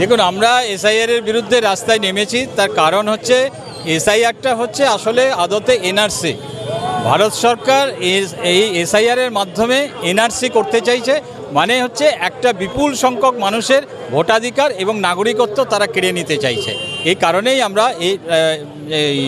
দেখুন, আমরা এসআইআর এর বিরুদ্ধে রাস্তায় নেমেছি। তার কারণ হচ্ছে এসআইআরটা হচ্ছে আসলে আদতে এনআরসি ভারত সরকার এই এসআইআর এর মাধ্যমে এনআরসি করতে চাইছে মানে হচ্ছে একটা বিপুল সংখ্যক মানুষের ভোটাধিকার এবং নাগরিকত্ব তারা কেড়ে নিতে চাইছে। এই কারণেই আমরা এই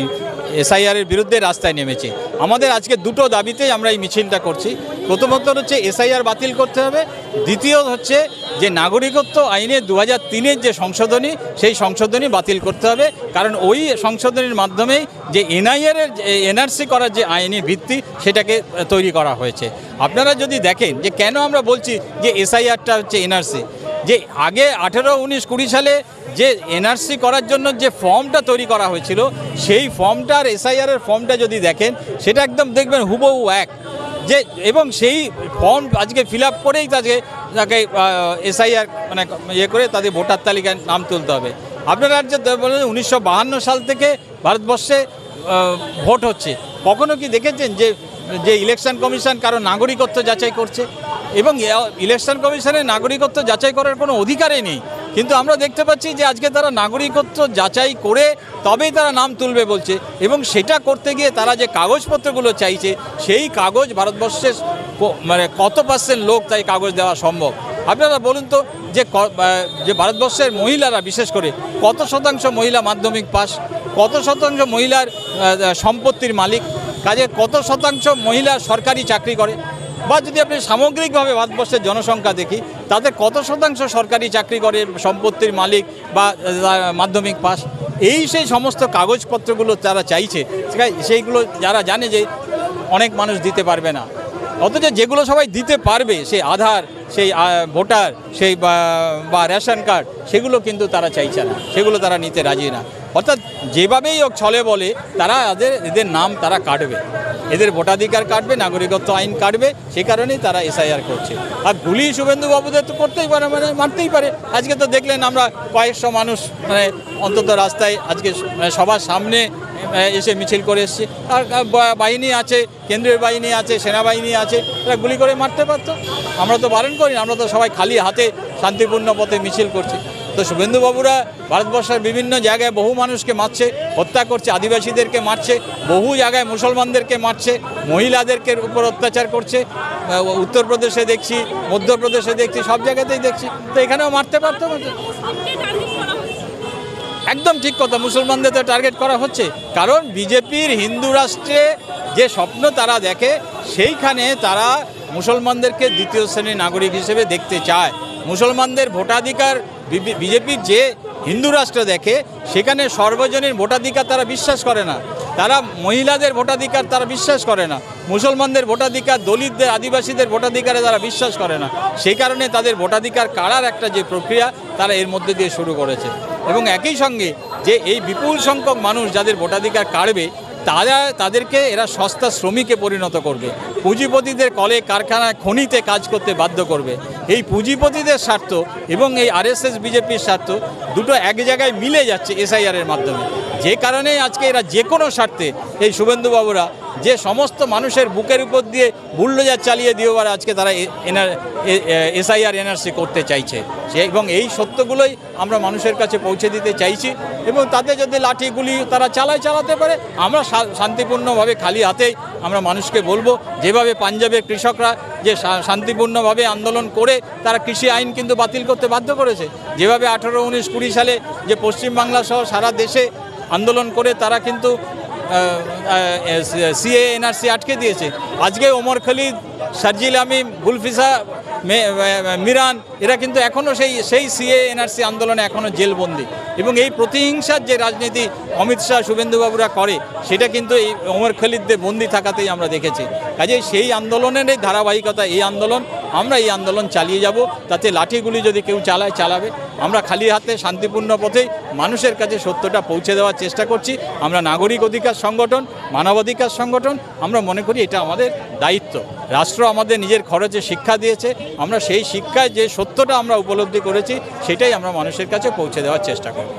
আহ, এই এসআইআর এর বিরুদ্ধে রাস্তায় নেমেছি। আমাদের আজকে দুটো দাবিতেই আমরা এই মিছিলটা করছি। প্রথমত হচ্ছে এসআইআর বাতিল করতে হবে। দ্বিতীয় হচ্ছে যে নাগরিকত্ব আইনে দু হাজার তিনের যে সংশোধনী সেই সংশোধনী বাতিল করতে হবে। কারণ ওই সংশোধনীর মাধ্যমেই যে এনআইআর এর এনআরসি করার যে আইনি ভিত্তি সেটাকে তৈরি করা হয়েছে। আপনারা যদি দেখেন যে কেন আমরা বলছি যে এসআইআরটা হচ্ছে এনআরসি যে আগে আঠেরো, উনিশ, কুড়ি সালে যে এনআরসি করার জন্য যে ফর্মটা তৈরি করা হয়েছিল, সেই ফর্মটা আর এসআইআর এর ফর্মটা যদি দেখেন, সেটা একদম দেখবেন হুবহু এক। যে এবং সেই ফর্ম আজকে ফিল আপ করেই তাকে তাকে এসআইআর মানে ইয়ে করে তাদের ভোটার তালিকায় নাম তুলতে হবে। আপনারা যে বলেন উনিশশো সাল থেকে ভারতবর্ষে ভোট হচ্ছে। কখনো কি দেখেছেন যে যে ইলেকশন কমিশন কারও নাগরিকত্ব যাচাই করছে? এবং ইলেকশন কমিশনের নাগরিকত্ব যাচাই করার কোনো অধিকারই নেই। কিন্তু আমরা দেখতে পাচ্ছি যে আজকে তারা নাগরিকত্ব যাচাই করে তবেই তারা নাম তুলবে বলছে এবং সেটা করতে গিয়ে তারা যে কাগজপত্রগুলো চাইছে, সেই কাগজ ভারতবর্ষের মানে কত পার্সেন্ট লোক তাই কাগজ দেওয়া সম্ভব? আপনারা বলুন তো যে যে ভারতবর্ষের মহিলারা বিশেষ করে কত শতাংশ মহিলা মাধ্যমিক পাস কত শতাংশ মহিলার সম্পত্তির মালিক, কাজে কত শতাংশ মহিলা সরকারি চাকরি করে? বা যদি আপনি সামগ্রিকভাবে ভারতবর্ষের জনসংখ্যা দেখি, তাতে কত শতাংশ সরকারি চাকরি করে সম্পত্তির মালিক বা মাধ্যমিক পাস? এই সেই সমস্ত কাগজপত্রগুলো যারা চাইছে সেইগুলো যারা জানে যে অনেক মানুষ দিতে পারবে না। অথচ যেগুলো সবাই দিতে পারবে সেই আধার, সেই ভোটার, সেই, বা বা রেশন কার্ড, সেগুলো কিন্তু তারা চাইছে না, সেগুলো তারা নিতে রাজি না। অর্থাৎ যেভাবেই হোক ছলে বলে, তারা এদের এদের নাম তারা কাটবে। এদের ভোটাধিকার কাটবে, নাগরিকত্ব আইন কাটবে সে কারণেই তারা এসআইআর করছে। আর গুলি শুভেন্দু বাবুদের তো করতেই পারে মানে মারতেই পারে। আজকে তো দেখলেন আমরা কয়েকশো মানুষ মানে অন্তত রাস্তায় আজকে মানে সবার সামনে এসে মিছিল করে এসছে। আর বাহিনী আছে, কেন্দ্রীয় বাহিনী আছে, সেনাবাহিনী আছে, এরা গুলি করে মারতে পারতো। আমরা তো বারণ করি আমরা তো সবাই খালি হাতে শান্তিপূর্ণ পথে মিছিল করছি। তো শুভেন্দুবাবুরা ভারতবর্ষের বিভিন্ন জায়গায় বহু মানুষকে মারছে, হত্যা করছে, আদিবাসীদেরকে মারছে, বহু জায়গায় মুসলমানদেরকে মারছে, মহিলাদেরকে উপর অত্যাচার করছে উত্তরপ্রদেশে দেখছি, মধ্যপ্রদেশে দেখছি, সব জায়গাতেই দেখছি। তো এখানেও মারতে পারতো একদম ঠিক কথা, মুসলমানদের তো টার্গেট করা হচ্ছে। কারণ বিজেপির হিন্দু রাষ্ট্রে যে স্বপ্ন তারা দেখে, সেইখানে তারা মুসলমানদেরকে দ্বিতীয় শ্রেণির নাগরিক হিসেবে দেখতে চায়। মুসলমানদের ভোটাধিকার বিজেপির যে হিন্দু রাষ্ট্র দেখে, সেখানে সর্বজনীন ভোটাধিকার তারা বিশ্বাস করে না। তারা মহিলাদের ভোটাধিকার তারা বিশ্বাস করে না। মুসলমানদের ভোটাধিকার, দলিতদের, আদিবাসীদের ভোটাধিকারে তারা বিশ্বাস করে না। সেই কারণে তাদের ভোটাধিকার কাড়ার একটা যে প্রক্রিয়া তারা এর মধ্যে দিয়ে শুরু করেছে। এবং একই সঙ্গে যে এই বিপুল সংখ্যক মানুষ যাদের ভোটাধিকার কাড়বে, তারা তাদেরকে এরা সস্তা শ্রমিকে পরিণত করবে। পুঁজিপতিদের কলে কারখানায় খনিতে কাজ করতে বাধ্য করবে। এই পুঁজিপতিদের স্বার্থ এবং এই আরএসএস, বিজেপির স্বার্থ দুটো এক জায়গায় মিলে যাচ্ছে এসআইআরের মাধ্যমে। যে কারণেই আজকে এরা যে কোনো স্বার্থে এই শুভেন্দুবাবুরা যে সমস্ত মানুষের বুকের উপর দিয়ে বুল্ডোজার চালিয়ে দিয়েবার আজকে তারা এনআর এসআইআর, এনআরসি করতে চাইছে। সে এবং এই সত্যগুলোই আমরা মানুষের কাছে পৌঁছে দিতে চাইছি এবং তাতে যদি লাঠিগুলি তারা চালায়, চালাতে পারে, আমরা শান্তিপূর্ণভাবে খালি হাতেই আমরা মানুষকে বলব, যেভাবে পাঞ্জাবের কৃষকরা যে শান্তিপূর্ণভাবে আন্দোলন করে তারা কৃষি আইন কিন্তু বাতিল করতে বাধ্য করেছে। যেভাবে আঠারো, উনিশ, কুড়ি সালে যে পশ্চিমবাংলা সহ সারা দেশে আন্দোলন করে তারা কিন্তু সিএ এনআরসি আটকে দিয়েছে। আজকে ওমর খালিদ শারজিল আমিম গুলফিসা মিরান, এরা কিন্তু এখনও সেই সেই সিএ এনআরসি আন্দোলনে এখনও জেলবন্দি। এবং এই প্রতিহিংসার যে রাজনীতি অমিত শাহ, শুভেন্দুবাবুরা করে, সেটা কিন্তু এই ওমর খালিদদের বন্দি থাকাতেই আমরা দেখেছি। কাজে সেই আন্দোলনের এই ধারাবাহিকতা, এই আন্দোলন আমরা এই আন্দোলন চালিয়ে যাব, তাতে লাঠিগুলি যদি কেউ চালায়, চালাবে। আমরা খালি হাতে শান্তিপূর্ণ পথেই মানুষের কাছে সত্যটা পৌঁছে দেওয়ার চেষ্টা করছি। আমরা নাগরিক অধিকার সংগঠন, মানবাধিকার সংগঠন, আমরা মনে করি এটা আমাদের দায়িত্ব। রাষ্ট্র আমাদের নিজের খরচে শিক্ষা দিয়েছে। আমরা সেই শিক্ষায় যে সত্যটা আমরা উপলব্ধি করেছি, সেটাই আমরা মানুষের কাছে পৌঁছে দেওয়ার চেষ্টা করব।